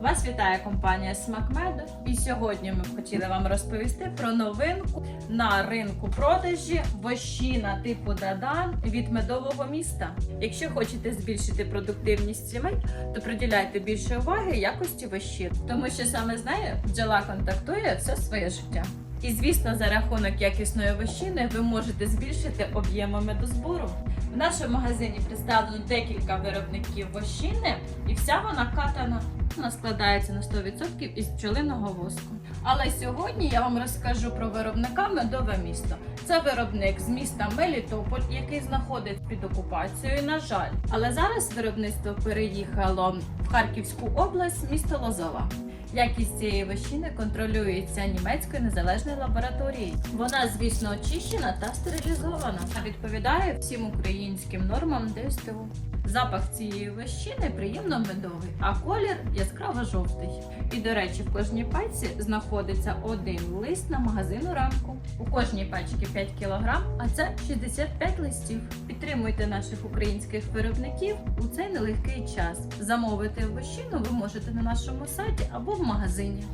Вас вітає компанія Смакмеду. І сьогодні ми б хотіли вам розповісти про новинку на ринку продажі вощина типу Дадан від медового міста. Якщо хочете збільшити продуктивність сімей, то приділяйте більше уваги якості вощин, тому що саме з нею бджола контактує все своє життя. І звісно, за рахунок якісної вощини ви можете збільшити об'єми медозбору. В нашому магазині представлено декілька виробників вощини, і вся вона катана. Вона складається на 100% із пчелиного воску. Але сьогодні я вам розкажу про виробника медове місто. Це виробник з міста Мелітополь, який знаходиться під окупацією, на жаль. Але зараз виробництво переїхало в Харківську область, місто Лозова. Якість цієї вощини контролюється німецькою незалежною лабораторією. Вона, звісно, очищена та стерилізована, а відповідає всім українським нормам ДСТУ. Запах цієї вощини приємно медовий, а колір яскраво жовтий. І, до речі, в кожній пачці знаходиться один лист на магазину ранку. У кожній пачці 5 кг, а це 65 листів. Підтримуйте наших українських виробників у цей нелегкий час. Замовити вощину ви можете на нашому сайті або в магазині.